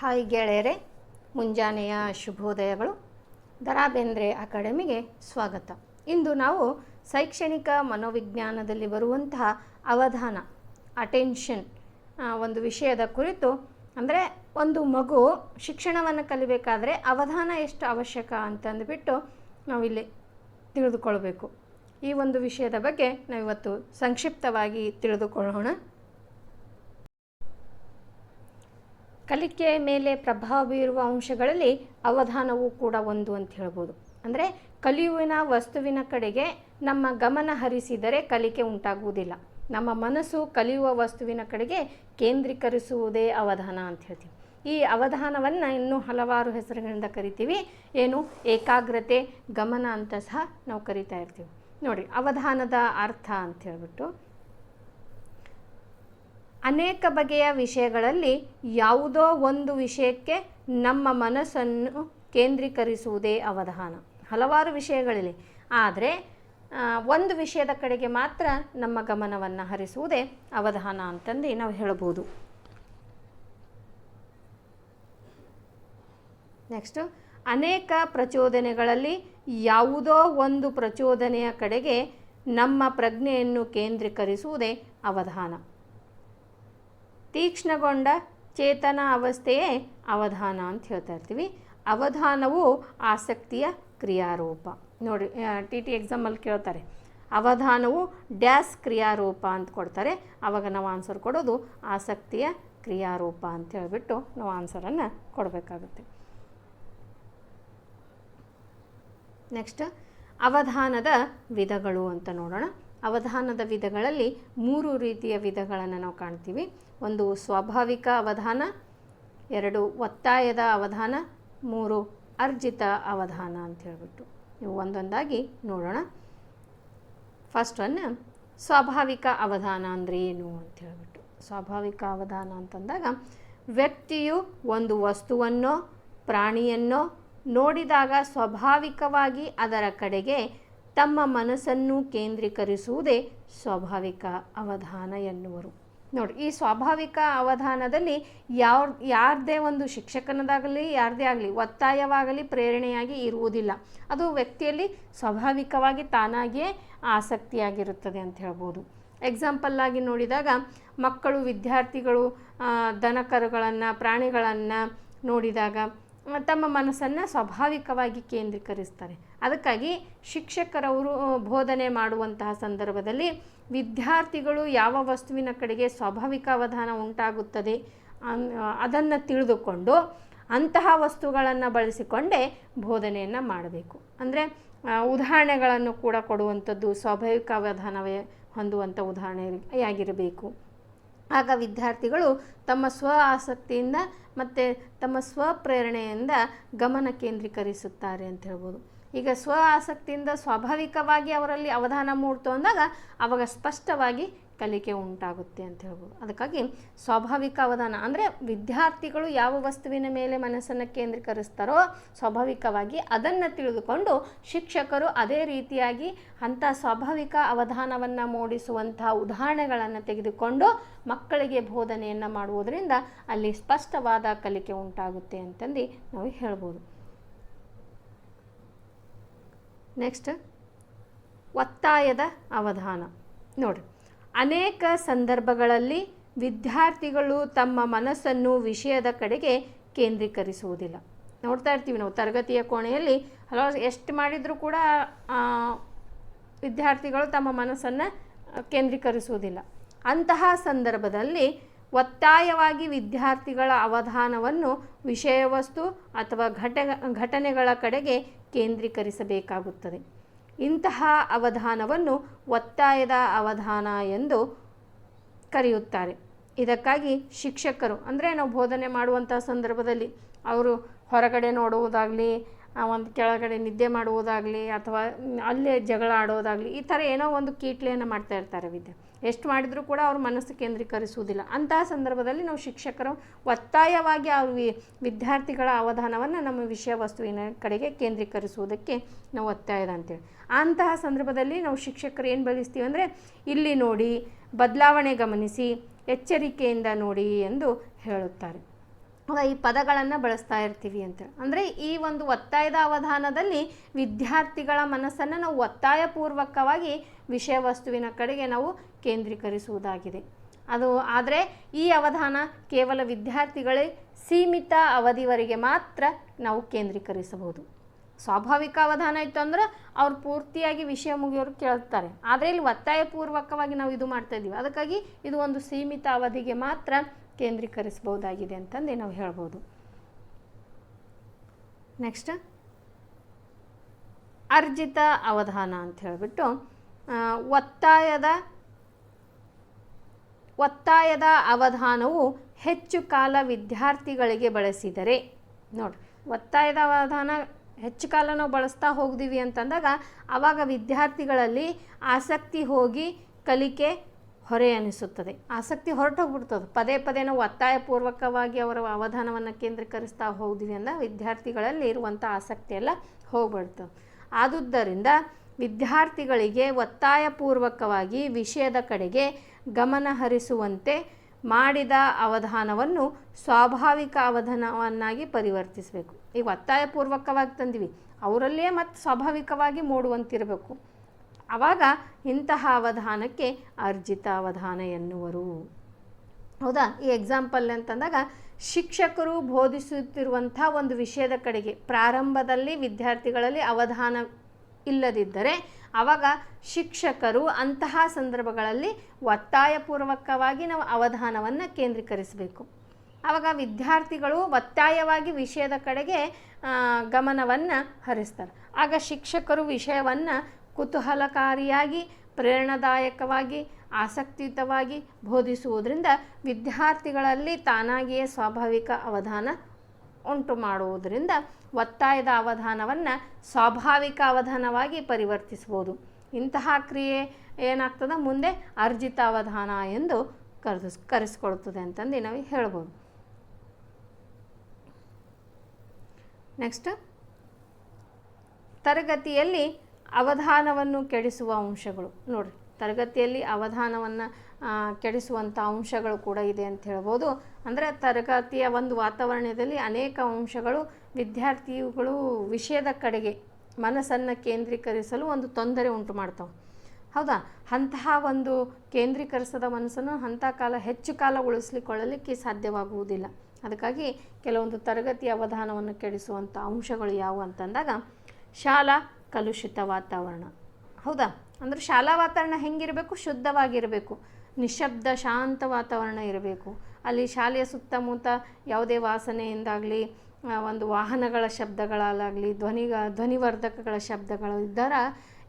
Hi ಗೆಳೆಯರೆ, ಮುಂಜಾನೆಯ ಶುಭೋದಯಗಳು. ದರಾ ಬೇಂದ್ರೆ ಅಕಾಡೆಮಿಗೆ ಸ್ವಾಗತ. ಇಂದು ನಾವು ಶೈಕ್ಷಣಿಕ ಮನೋವಿಜ್ಞಾನದಲ್ಲಿ ಬರುವಂತಹ ಅವಧಾನ, ಅಟೆನ್ಷನ್ ಒಂದು ವಿಷಯದ ಕುರಿತು. ಅಂದರೆ ಒಂದು ಮಗು ಶಿಕ್ಷಣವನ್ನು ಕಲಿಬೇಕಾದ್ರೆ ಅವಧಾನ ಎಷ್ಟು ಅವಶ್ಯಕ ಅಂತಂದುಬಿಟ್ಟು ನಾವಿಲ್ಲಿ ತಿಳಿದುಕೊಳ್ಬೇಕು. ಈ ಒಂದು ವಿಷಯದ ಬಗ್ಗೆ ನಾವಿವತ್ತು ಸಂಕ್ಷಿಪ್ತವಾಗಿ ತಿಳಿದುಕೊಳ್ಳೋಣ. ಕಲಿಕೆಯ ಮೇಲೆ ಪ್ರಭಾವ ಬೀರುವ ಅಂಶಗಳಲ್ಲಿ ಅವಧಾನವೂ ಕೂಡ ಒಂದು ಅಂತ ಹೇಳ್ಬೋದು. ಅಂದರೆ ಕಲಿಯುವಿನ ವಸ್ತುವಿನ ಕಡೆಗೆ ನಮ್ಮ ಗಮನ ಹರಿಸಿದರೆ ಕಲಿಕೆ ಉಂಟಾಗುವುದಿಲ್ಲ. ನಮ್ಮ ಮನಸ್ಸು ಕಲಿಯುವ ವಸ್ತುವಿನ ಕಡೆಗೆ ಕೇಂದ್ರೀಕರಿಸುವುದೇ ಅವಧಾನ ಅಂತ ಹೇಳ್ತೀವಿ. ಈ ಅವಧಾನವನ್ನು ಇನ್ನೂ ಹಲವಾರು ಹೆಸರುಗಳಿಂದ ಕರಿತೀವಿ. ಏನು? ಏಕಾಗ್ರತೆ, ಗಮನ ಅಂತ ಸಹ ನಾವು ಕರಿತಾ ಇರ್ತೀವಿ. ನೋಡಿ, ಅವಧಾನದ ಅರ್ಥ ಅಂತ ಹೇಳ್ಬಿಟ್ಟು ಅನೇಕ ಬಗೆಯ ವಿಷಯಗಳಲ್ಲಿ ಯಾವುದೋ ಒಂದು ವಿಷಯಕ್ಕೆ ನಮ್ಮ ಮನಸ್ಸನ್ನು ಕೇಂದ್ರೀಕರಿಸುವುದೇ ಅವಧಾನ. ಹಲವಾರು ವಿಷಯಗಳಲ್ಲಿ ಆದರೆ ಒಂದು ವಿಷಯದ ಕಡೆಗೆ ಮಾತ್ರ ನಮ್ಮ ಗಮನವನ್ನು ಹರಿಸುವುದೇ ಅವಧಾನ ಅಂತಂದು ನಾವು ಹೇಳ್ಬೋದು ನೆಕ್ಸ್ಟು ಅನೇಕ ಪ್ರಚೋದನೆಗಳಲ್ಲಿ ಯಾವುದೋ ಒಂದು ಪ್ರಚೋದನೆಯ ಕಡೆಗೆ ನಮ್ಮ ಪ್ರಜ್ಞೆಯನ್ನು ಕೇಂದ್ರೀಕರಿಸುವುದೇ ಅವಧಾನ. ತೀಕ್ಷ್ಣಗೊಂಡ ಚೇತನ ಅವಸ್ಥೆಯೇ ಅವಧಾನ ಅಂತ ಹೇಳ್ತಾ ಇರ್ತೀವಿ. ಅವಧಾನವು ಆಸಕ್ತಿಯ ಕ್ರಿಯಾರೂಪ. ನೋಡಿ ಟಿ ಟಿ ಎಕ್ಸಾಮಲ್ಲಿ ಕೇಳ್ತಾರೆ. ಅವಧಾನವು ಡ್ಯಾಸ್ ಕ್ರಿಯಾರೂಪ ಅಂತ ಕೊಡ್ತಾರೆ. ಆವಾಗ ನಾವು ಆನ್ಸರ್ ಕೊಡೋದು ಆಸಕ್ತಿಯ ಕ್ರಿಯಾರೂಪ ಅಂತ ಹೇಳಿಬಿಟ್ಟು ನಾವು ಆನ್ಸರನ್ನು ಕೊಡಬೇಕಾಗುತ್ತೆ. ನೆಕ್ಸ್ಟ್ ಅವಧಾನದ ವಿಧಗಳು ಅಂತ ನೋಡೋಣ. ಅವಧಾನದ ವಿಧಗಳಲ್ಲಿ ಮೂರು ರೀತಿಯ ವಿಧಗಳನ್ನು ನಾವು ಕಾಣ್ತೀವಿ. ಒಂದು ಸ್ವಾಭಾವಿಕ ಅವಧಾನ, ಎರಡು ಒತ್ತಾಯದ ಅವಧಾನ, ಮೂರು ಅರ್ಜಿತ ಅವಧಾನ ಅಂತ ಹೇಳಿಬಿಟ್ಟು ಇವು ಒಂದೊಂದಾಗಿ ನೋಡೋಣ. ಫಸ್ಟ್ ಒನ್ ಸ್ವಾಭಾವಿಕ ಅವಧಾನ ಅಂದರೆ ಏನು ಅಂತ ಹೇಳ್ಬಿಟ್ಟು. ಸ್ವಾಭಾವಿಕ ಅವಧಾನ ಅಂತಂದಾಗ ವ್ಯಕ್ತಿಯು ಒಂದು ವಸ್ತುವನ್ನೋ, ಪ್ರಾಣಿಯನ್ನೋ ನೋಡಿದಾಗ ಸ್ವಾಭಾವಿಕವಾಗಿ ಅದರ ಕಡೆಗೆ ತಮ್ಮ ಮನಸ್ಸನ್ನು ಕೇಂದ್ರೀಕರಿಸುವುದೇ ಸ್ವಾಭಾವಿಕ ಅವಧಾನ ಎನ್ನುವರು. ನೋಡಿ, ಈ ಸ್ವಾಭಾವಿಕ ಅವಧಾನದಲ್ಲಿ ಯಾವ, ಯಾರದೇ ಒಂದು ಶಿಕ್ಷಕನದಾಗಲಿ, ಯಾರದೇ ಆಗಲಿ ಒತ್ತಾಯವಾಗಲಿ ಪ್ರೇರಣೆಯಾಗಿ ಇರುವುದಿಲ್ಲ. ಅದು ವ್ಯಕ್ತಿಯಲ್ಲಿ ಸ್ವಾಭಾವಿಕವಾಗಿ ತಾನಾಗಿಯೇ ಆಸಕ್ತಿಯಾಗಿರುತ್ತದೆ ಅಂತ ಹೇಳ್ಬೋದು. ಎಕ್ಸಾಂಪಲ್ಲಾಗಿ ನೋಡಿದಾಗ ಮಕ್ಕಳು, ವಿದ್ಯಾರ್ಥಿಗಳು ದನಕರುಗಳನ್ನು, ಪ್ರಾಣಿಗಳನ್ನು ನೋಡಿದಾಗ ತಮ್ಮ ಮನಸ್ಸನ್ನು ಸ್ವಾಭಾವಿಕವಾಗಿ ಕೇಂದ್ರೀಕರಿಸ್ತಾರೆ. ಅದಕ್ಕಾಗಿ ಶಿಕ್ಷಕರವರು ಬೋಧನೆ ಮಾಡುವಂತಹ ಸಂದರ್ಭದಲ್ಲಿ ವಿದ್ಯಾರ್ಥಿಗಳು ಯಾವ ವಸ್ತುವಿನ ಕಡೆಗೆ ಸ್ವಾಭಾವಿಕ ಅವಧಾನ ಉಂಟಾಗುತ್ತದೆ ಅದನ್ನು ತಿಳಿದುಕೊಂಡು ಅಂತಹ ವಸ್ತುಗಳನ್ನು ಬಳಸಿಕೊಂಡೇ ಬೋಧನೆಯನ್ನು ಮಾಡಬೇಕು. ಅಂದರೆ ಉದಾಹರಣೆಗಳನ್ನು ಕೂಡ ಕೊಡುವಂಥದ್ದು ಸ್ವಾಭಾವಿಕ ಅವಧಾನವೇ ಹೊಂದುವಂಥ ಉದಾಹರಣೆಯಾಗಿರಬೇಕು. ಆಗ ವಿದ್ಯಾರ್ಥಿಗಳು ತಮ್ಮ ಸ್ವ ಆಸಕ್ತಿಯಿಂದ ಮತ್ತು ತಮ್ಮ ಸ್ವಪ್ರೇರಣೆಯಿಂದ ಗಮನ ಕೇಂದ್ರೀಕರಿಸುತ್ತಾರೆ ಅಂತ ಹೇಳ್ಬೋದು. ಈಗ ಸ್ವ ಆಸಕ್ತಿಯಿಂದ ಸ್ವಾಭಾವಿಕವಾಗಿ ಅವರಲ್ಲಿ ಅವಧಾನ ಮೂಡ್ತು ಅಂದಾಗ ಅವಾಗ ಸ್ಪಷ್ಟವಾಗಿ ಕಲಿಕೆ ಉಂಟಾಗುತ್ತೆ ಅಂತ ಹೇಳ್ಬೋದು. ಅದಕ್ಕಾಗಿ ಸ್ವಾಭಾವಿಕ ಅವಧಾನ, ಅಂದರೆ ವಿದ್ಯಾರ್ಥಿಗಳು ಯಾವ ವಸ್ತುವಿನ ಮೇಲೆ ಮನಸ್ಸನ್ನು ಕೇಂದ್ರೀಕರಿಸ್ತಾರೋ ಸ್ವಾಭಾವಿಕವಾಗಿ ಅದನ್ನು ತಿಳಿದುಕೊಂಡು ಶಿಕ್ಷಕರು ಅದೇ ರೀತಿಯಾಗಿ ಅಂಥ ಸ್ವಾಭಾವಿಕ ಅವಧಾನವನ್ನು ಮೂಡಿಸುವಂತಹ ಉದಾಹರಣೆಗಳನ್ನು ತೆಗೆದುಕೊಂಡು ಮಕ್ಕಳಿಗೆ ಬೋಧನೆಯನ್ನು ಮಾಡುವುದರಿಂದ ಅಲ್ಲಿ ಸ್ಪಷ್ಟವಾದ ಕಲಿಕೆ ಉಂಟಾಗುತ್ತೆ ಅಂತಂದು ನಾವು ಹೇಳ್ಬೋದು. ನೆಕ್ಸ್ಟ್ ಒತ್ತಾಯದ ಅವಧಾನ. ನೋಡಿ. ಅನೇಕ ಸಂದರ್ಭಗಳಲ್ಲಿ ವಿದ್ಯಾರ್ಥಿಗಳು ತಮ್ಮ ಮನಸ್ಸನ್ನು ವಿಷಯದ ಕಡೆಗೆ ಕೇಂದ್ರೀಕರಿಸುವುದಿಲ್ಲ. ನೋಡ್ತಾ ಇರ್ತೀವಿ ನಾವು ತರಗತಿಯ ಕೋಣೆಯಲ್ಲಿ ಹಲವಾರು ಎಷ್ಟು ಮಾಡಿದರೂ ಕೂಡ ವಿದ್ಯಾರ್ಥಿಗಳು ತಮ್ಮ ಮನಸ್ಸನ್ನು ಕೇಂದ್ರೀಕರಿಸುವುದಿಲ್ಲ. ಅಂತಹ ಸಂದರ್ಭದಲ್ಲಿ ಒತ್ತಾಯವಾಗಿ ವಿದ್ಯಾರ್ಥಿಗಳ ಅವಧಾನವನ್ನು ವಿಷಯ ವಸ್ತು ಅಥವಾ ಘಟ ಘಟನೆಗಳ ಕಡೆಗೆ ಕೇಂದ್ರೀಕರಿಸಬೇಕಾಗುತ್ತದೆ. ಇಂತಹ ಅವಧಾನವನ್ನು ಒತ್ತಾಯದ ಅವಧಾನ ಎಂದು ಕರೆಯುತ್ತಾರೆ. ಇದಕ್ಕಾಗಿ ಶಿಕ್ಷಕರು, ಅಂದರೆ ನಾವು ಬೋಧನೆ ಮಾಡುವಂಥ ಸಂದರ್ಭದಲ್ಲಿ, ಅವರು ಹೊರಗಡೆ ನೋಡುವುದಾಗಲಿ ಒಂದು ಕೆಳಗಡೆ ನಿದ್ದೆ ಮಾಡುವುದಾಗಲಿ ಅಥವಾ ಅಲ್ಲೇ ಜಗಳ ಆಡೋದಾಗಲಿ ಈ ಥರ ಏನೋ ಒಂದು ಕೀಟ್ಲೆಯನ್ನು ಮಾಡ್ತಾ ಇರ್ತಾರೆ ವಿದ್ಯೆ. ಎಷ್ಟು ಮಾಡಿದರೂ ಕೂಡ ಅವ್ರ ಮನಸ್ಸು ಕೇಂದ್ರೀಕರಿಸುವುದಿಲ್ಲ. ಅಂತಹ ಸಂದರ್ಭದಲ್ಲಿ ನಾವು ಶಿಕ್ಷಕರು ಒತ್ತಾಯವಾಗಿ ಆ ವಿದ್ಯಾರ್ಥಿಗಳ ಅವಧಾನವನ್ನು ನಮ್ಮ ವಿಷಯ ವಸ್ತುವಿನ ಕಡೆಗೆ ಕೇಂದ್ರೀಕರಿಸುವುದಕ್ಕೆ ನಾವು ಒತ್ತಾಯದ ಅಂತೇಳಿ. ಅಂತಹ ಸಂದರ್ಭದಲ್ಲಿ ನಾವು ಶಿಕ್ಷಕರು ಏನು ಬಯಸ್ತೀವಿ ಅಂದರೆ ಇಲ್ಲಿ ನೋಡಿ, ಬದಲಾವಣೆ ಗಮನಿಸಿ, ಎಚ್ಚರಿಕೆಯಿಂದ ನೋಡಿ ಎಂದು ಹೇಳುತ್ತಾರೆ. ಈ ಪದಗಳನ್ನು ಬಳಸ್ತಾ ಇರ್ತೀವಿ ಅಂತೇಳಿ ಅಂದರೆ ಈ ಒಂದು ಒತ್ತಾಯದ ಅವಧಾನದಲ್ಲಿ ವಿದ್ಯಾರ್ಥಿಗಳ ಮನಸ್ಸನ್ನು ನಾವು ಒತ್ತಾಯಪೂರ್ವಕವಾಗಿ ವಿಷಯ ವಸ್ತುವಿನ ಕಡೆಗೆ ನಾವು ಕೇಂದ್ರೀಕರಿಸುವುದಾಗಿದೆ. ಅದು ಆದರೆ ಈ ಅವಧಾನ ಕೇವಲ ವಿದ್ಯಾರ್ಥಿಗಳೇ ಸೀಮಿತ ಅವಧಿವರೆಗೆ ಮಾತ್ರ ನಾವು ಕೇಂದ್ರೀಕರಿಸಬಹುದು. ಸ್ವಾಭಾವಿಕ ಅವಧಾನ ಇತ್ತು ಅಂದ್ರೆ ಅವ್ರು ಪೂರ್ತಿಯಾಗಿ ವಿಷಯ ಮುಗಿಯೋರು ಕೇಳ್ತಾರೆ. ಆದರೆ ಇಲ್ಲಿ ಒತ್ತಾಯಪೂರ್ವಕವಾಗಿ ನಾವು ಇದು ಮಾಡ್ತಾ ಇದ್ದೀವಿ. ಅದಕ್ಕಾಗಿ ಇದು ಒಂದು ಸೀಮಿತ ಅವಧಿಗೆ ಮಾತ್ರ ಕೇಂದ್ರೀಕರಿಸಬಹುದಾಗಿದೆ ಅಂತಂದು ನಾವು ಹೇಳ್ಬೋದು. ನೆಕ್ಸ್ಟ್ ಅರ್ಜಿತ ಅವಧಾನ ಅಂತ ಹೇಳಿಬಿಟ್ಟು ಒತ್ತಾಯದ ಒತ್ತಾಯದ ಅವಧಾನವು ಹೆಚ್ಚು ಕಾಲ ವಿದ್ಯಾರ್ಥಿಗಳಿಗೆ ಬಳಸಿದರೆ, ನೋಡಿ, ಒತ್ತಾಯದ ಅವಧಾನ ಹೆಚ್ಚು ಕಾಲ ನಾವು ಬಳಸ್ತಾ ಹೋಗ್ತೀವಿ ಅಂತಂದಾಗ ಆವಾಗ ವಿದ್ಯಾರ್ಥಿಗಳಲ್ಲಿ ಆಸಕ್ತಿ ಹೋಗಿ ಕಲಿಕೆ ಹೊರೆ ಅನಿಸುತ್ತದೆ. ಆಸಕ್ತಿ ಹೊರಟೋಗ್ಬಿಡ್ತದೆ. ಪದೇ ಪದೇ ನಾವು ಒತ್ತಾಯಪೂರ್ವಕವಾಗಿ ಅವರ ಅವಧಾನವನ್ನು ಕೇಂದ್ರೀಕರಿಸ್ತಾ ಹೋದ್ವಿ ಅಂದ ವಿದ್ಯಾರ್ಥಿಗಳಲ್ಲಿ ಇರುವಂಥ ಆಸಕ್ತಿ ಎಲ್ಲ ಹೋಗ್ಬಿಡ್ತದೆ ಆದುದರಿಂದ ವಿದ್ಯಾರ್ಥಿಗಳಿಗೆ ಒತ್ತಾಯಪೂರ್ವಕವಾಗಿ ವಿಷಯದ ಕಡೆಗೆ ಗಮನ ಹರಿಸುವಂತೆ ಮಾಡಿದ ಅವಧಾನವನ್ನು ಸ್ವಾಭಾವಿಕ ಅವಧಾನವನ್ನಾಗಿ ಪರಿವರ್ತಿಸಬೇಕು. ಈಗ ಒತ್ತಾಯಪೂರ್ವಕವಾಗಿ ತಂದಿವಿ. ಅವರಲ್ಲೇ ಮತ್ತು ಸ್ವಾಭಾವಿಕವಾಗಿ ಮೂಡುವಂತಿರಬೇಕು. ಆವಾಗ ಇಂತಹ ಅವಧಾನಕ್ಕೆ ಅರ್ಜಿತ ಅವಧಾನ ಎನ್ನುವರು. ಹೌದಾ? ಈ ಎಕ್ಸಾಂಪಲ್ ಅಂತಂದಾಗ ಶಿಕ್ಷಕರು ಬೋಧಿಸುತ್ತಿರುವಂಥ ಒಂದು ವಿಷಯದ ಕಡೆಗೆ, ಪ್ರಾರಂಭದಲ್ಲಿ ವಿದ್ಯಾರ್ಥಿಗಳಲ್ಲಿ ಅವಧಾನ ಇಲ್ಲದಿದ್ದರೆ ಆವಾಗ ಶಿಕ್ಷಕರು ಅಂತಹ ಸಂದರ್ಭಗಳಲ್ಲಿ ಒತ್ತಾಯಪೂರ್ವಕವಾಗಿ ನಾವು ಅವಧಾನವನ್ನು ಕೇಂದ್ರೀಕರಿಸಬೇಕು. ಆವಾಗ ವಿದ್ಯಾರ್ಥಿಗಳು ಒತ್ತಾಯವಾಗಿ ವಿಷಯದ ಕಡೆಗೆ ಗಮನವನ್ನು ಹರಿಸ್ತಾರೆ. ಆಗ ಶಿಕ್ಷಕರು ವಿಷಯವನ್ನು ಕುತೂಹಲಕಾರಿಯಾಗಿ, ಪ್ರೇರಣಾದಾಯಕವಾಗಿ, ಆಸಕ್ತಿಯುತವಾಗಿ ಬೋಧಿಸುವುದರಿಂದ ವಿದ್ಯಾರ್ಥಿಗಳಲ್ಲಿ ತಾನಾಗಿಯೇ ಸ್ವಾಭಾವಿಕ ಅವಧಾನ ಉಂಟು ಮಾಡುವುದರಿಂದ ಒತ್ತಾಯದ ಅವಧಾನವನ್ನು ಸ್ವಾಭಾವಿಕ ಅವಧಾನವಾಗಿ ಪರಿವರ್ತಿಸ್ಬೋದು ಇಂತಹ ಕ್ರಿಯೆ ಏನಾಗ್ತದೆ? ಮುಂದೆ ಅರ್ಜಿತ ಅವಧಾನ ಎಂದು ಕರೆದು, ಕರೆಸ್ಕೊಳ್ತದೆ ಅಂತಂದು ನಾವು ಹೇಳ್ಬೋದು. ನೆಕ್ಸ್ಟ್ ತರಗತಿಯಲ್ಲಿ ಅವಧಾನವನ್ನು ಕೆಡಿಸುವ ಅಂಶಗಳು. ನೋಡಿರಿ, ತರಗತಿಯಲ್ಲಿ ಅವಧಾನವನ್ನು ಕೆಡಿಸುವಂಥ ಅಂಶಗಳು ಕೂಡ ಇದೆ ಅಂತ ಹೇಳ್ಬೋದು. ಅಂದರೆ ತರಗತಿಯ ಒಂದು ವಾತಾವರಣದಲ್ಲಿ ಅನೇಕ ಅಂಶಗಳು ವಿದ್ಯಾರ್ಥಿಗಳು ವಿಷಯದ ಕಡೆಗೆ ಮನಸ್ಸನ್ನು ಕೇಂದ್ರೀಕರಿಸಲು ಒಂದು ತೊಂದರೆ ಉಂಟು ಮಾಡ್ತಾವೆ. ಹೌದಾ? ಅಂತಹ ಒಂದು ಕೇಂದ್ರೀಕರಿಸದ ಮನಸ್ಸನ್ನು ಅಂಥ ಕಾಲ ಹೆಚ್ಚು ಕಾಲ ಉಳಿಸ್ಲಿಕ್ಕೊಳ್ಳಲಿಕ್ಕೆ ಸಾಧ್ಯವಾಗುವುದಿಲ್ಲ. ಅದಕ್ಕಾಗಿ ಕೆಲವೊಂದು ತರಗತಿ ಅವಧಾನವನ್ನು ಕೆಡಿಸುವಂಥ ಅಂಶಗಳು ಯಾವುವು ಅಂತಂದಾಗ, ಶಾಲಾ ಕಲುಷಿತ ವಾತಾವರಣ. ಹೌದಾ? ಅಂದರೆ ಶಾಲಾ ವಾತಾವರಣ ಹೆಂಗಿರಬೇಕು? ಶುದ್ಧವಾಗಿರಬೇಕು. ನಿಶಬ್ದ, ಶಾಂತ ವಾತಾವರಣ ಇರಬೇಕು. ಅಲ್ಲಿ ಶಾಲೆಯ ಸುತ್ತಮುತ್ತ ಯಾವುದೇ ವಾಸನೆಯಿಂದಾಗಲಿ ಒಂದು ವಾಹನಗಳ ಶಬ್ದಗಳಾಗಲಿ ಧ್ವನಿಗ, ಧ್ವನಿವರ್ಧಕಗಳ ಶಬ್ದಗಳು ಇದ್ದಾರ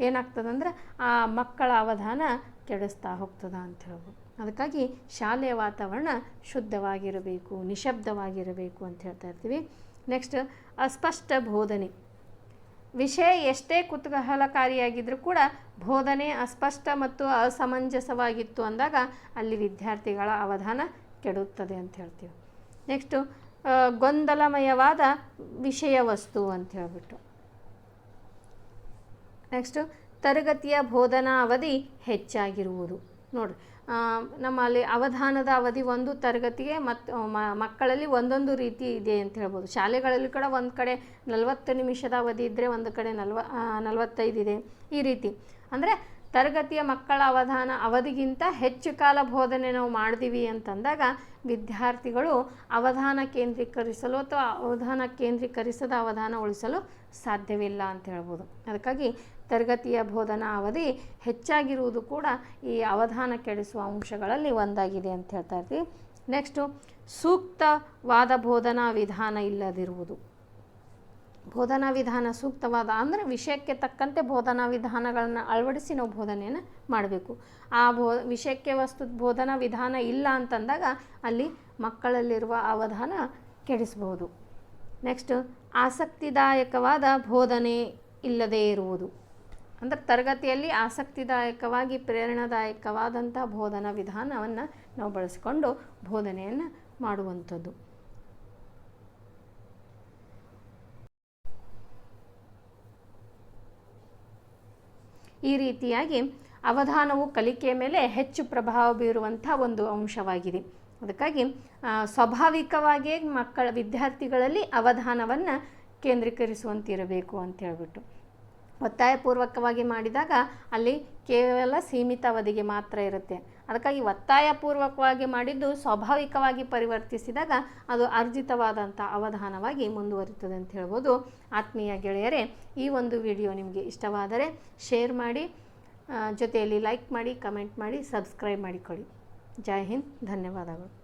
ಏನಾಗ್ತದಂದ್ರೆ, ಆ ಮಕ್ಕಳ ಅವಧಾನ ಕೆಡಿಸ್ತಾ ಹೋಗ್ತದ ಅಂತ ಹೇಳ್ಬೋದು. ಅದಕ್ಕಾಗಿ ಶಾಲೆಯ ವಾತಾವರಣ ಶುದ್ಧವಾಗಿರಬೇಕು, ನಿಶಬ್ದವಾಗಿರಬೇಕು ಅಂತ ಹೇಳ್ತಾ ಇರ್ತೀವಿ. ನೆಕ್ಸ್ಟ್ ಅಸ್ಪಷ್ಟ ಬೋಧನೆ. ವಿಷಯ ಎಷ್ಟೇ ಕುತೂಹಲಕಾರಿಯಾಗಿದ್ದರೂ ಕೂಡ ಬೋಧನೆ ಅಸ್ಪಷ್ಟ ಮತ್ತು ಅಸಮಂಜಸವಾಗಿತ್ತು ಅಂದಾಗ ಅಲ್ಲಿ ವಿದ್ಯಾರ್ಥಿಗಳ ಅವಧಾನ ಕೆಡುತ್ತದೆ ಅಂತ ಹೇಳ್ತೀವಿ. ನೆಕ್ಸ್ಟು ಗೊಂದಲಮಯವಾದ ವಿಷಯ ವಸ್ತು ಅಂತ ಹೇಳ್ಬಿಟ್ಟು. ನೆಕ್ಸ್ಟು ತರಗತಿಯ ಬೋಧನಾ ಅವಧಿ ಹೆಚ್ಚಾಗಿರುವುದು. ನೋಡಿರಿ ನಮ್ಮಲ್ಲಿ ಅವಧಾನದ ಅವಧಿ ಒಂದು ತರಗತಿಗೆ ಮತ್ತು ಮಕ್ಕಳಲ್ಲಿ ಒಂದೊಂದು ರೀತಿ ಇದೆ ಅಂತ ಹೇಳ್ಬೋದು. ಶಾಲೆಗಳಲ್ಲಿ ಕೂಡ ಒಂದು ಕಡೆ ನಲವತ್ತು ನಿಮಿಷದ ಅವಧಿ ಇದ್ದರೆ ಒಂದು ಕಡೆ ನಲ್ವ ನಲವತ್ತೈದು ಇದೆ ಈ ರೀತಿ. ಅಂದರೆ ತರಗತಿಯ ಮಕ್ಕಳ ಅವಧಾನ ಅವಧಿಗಿಂತ ಹೆಚ್ಚು ಕಾಲ ಬೋಧನೆ ನಾವು ಮಾಡಿದೀವಿ ಅಂತಂದಾಗ ವಿದ್ಯಾರ್ಥಿಗಳು ಅವಧಾನ ಕೇಂದ್ರೀಕರಿಸಲು ಅಥವಾ ಅವಧಾನ ಕೇಂದ್ರೀಕರಿಸದ ಅವಧಾನ ಉಳಿಸಲು ಸಾಧ್ಯವಿಲ್ಲ ಅಂತ ಹೇಳ್ಬೋದು. ಅದಕ್ಕಾಗಿ ತರಗತಿಯ ಬೋಧನಾ ಅವಧಿ ಹೆಚ್ಚಾಗಿರುವುದು ಕೂಡ ಈ ಅವಧಾನ ಕೆಡಿಸುವ ಅಂಶಗಳಲ್ಲಿ ಒಂದಾಗಿದೆ ಅಂತ ಹೇಳ್ತಾ ಇರ್ತೀವಿ. ನೆಕ್ಸ್ಟು ಸೂಕ್ತವಾದ ಬೋಧನಾ ವಿಧಾನ ಇಲ್ಲದಿರುವುದು. ಬೋಧನಾ ವಿಧಾನ ಸೂಕ್ತವಾದ ಅಂದರೆ ವಿಷಯಕ್ಕೆ ತಕ್ಕಂತೆ ಬೋಧನಾ ವಿಧಾನಗಳನ್ನು ಅಳವಡಿಸಿ ನಾವು ಬೋಧನೆಯನ್ನು ಮಾಡಬೇಕು. ಆ ಬೋ, ವಿಷಯಕ್ಕೆ ವಸ್ತು, ಬೋಧನಾ ವಿಧಾನ ಇಲ್ಲ ಅಂತಂದಾಗ ಅಲ್ಲಿ ಮಕ್ಕಳಲ್ಲಿರುವ ಅವಧಾನ ಕೆಡಿಸ್ಬೋದು ನೆಕ್ಸ್ಟ್ ಆಸಕ್ತಿದಾಯಕವಾದ ಬೋಧನೆ ಇಲ್ಲದೇ ಇರುವುದು. ಅಂದರೆ ತರಗತಿಯಲ್ಲಿ ಆಸಕ್ತಿದಾಯಕವಾಗಿ ಪ್ರೇರಣಾದಾಯಕವಾದಂಥ ಬೋಧನಾ ವಿಧಾನವನ್ನು ನಾವು ಬಳಸಿಕೊಂಡು ಬೋಧನೆಯನ್ನು ಮಾಡುವಂಥದ್ದು. ಈ ರೀತಿಯಾಗಿ ಅವಧಾನವು ಕಲಿಕೆಯ ಮೇಲೆ ಹೆಚ್ಚು ಪ್ರಭಾವ ಬೀರುವಂಥ ಒಂದು ಅಂಶವಾಗಿದೆ. ಅದಕ್ಕಾಗಿ ಸ್ವಾಭಾವಿಕವಾಗಿಯೇ ಮಕ್ಕಳ ವಿದ್ಯಾರ್ಥಿಗಳಲ್ಲಿ ಅವಧಾನವನ್ನು ಕೇಂದ್ರೀಕರಿಸುವಂತಿರಬೇಕು ಅಂತ ಹೇಳ್ಬಿಟ್ಟು. ಒತ್ತಾಯಪೂರ್ವಕವಾಗಿ ಮಾಡಿದಾಗ ಅಲ್ಲಿ ಕೇವಲ ಸೀಮಿತ ಅವಧಿಗೆ ಮಾತ್ರ ಇರುತ್ತೆ. ಅದಕ್ಕಾಗಿ ಒತ್ತಾಯಪೂರ್ವಕವಾಗಿ ಮಾಡಿದ್ದು ಸ್ವಾಭಾವಿಕವಾಗಿ ಪರಿವರ್ತಿಸಿದಾಗ ಅದು ಅರ್ಜಿತವಾದಂಥ ಅವಧಾನವಾಗಿ ಮುಂದುವರಿತದೆ ಅಂತ ಹೇಳ್ಬೋದು. ಆತ್ಮೀಯ ಗೆಳೆಯರೇ, ಈ ಒಂದು ವಿಡಿಯೋ ನಿಮಗೆ ಇಷ್ಟವಾದರೆ ಶೇರ್ ಮಾಡಿ ಜೊತೆಯಲ್ಲಿ ಲೈಕ್ ಮಾಡಿ, ಕಮೆಂಟ್ ಮಾಡಿ, ಸಬ್ಸ್ಕ್ರೈಬ್ ಮಾಡಿಕೊಳ್ಳಿ. ಜೈ ಹಿಂದ್, ಧನ್ಯವಾದಗಳು.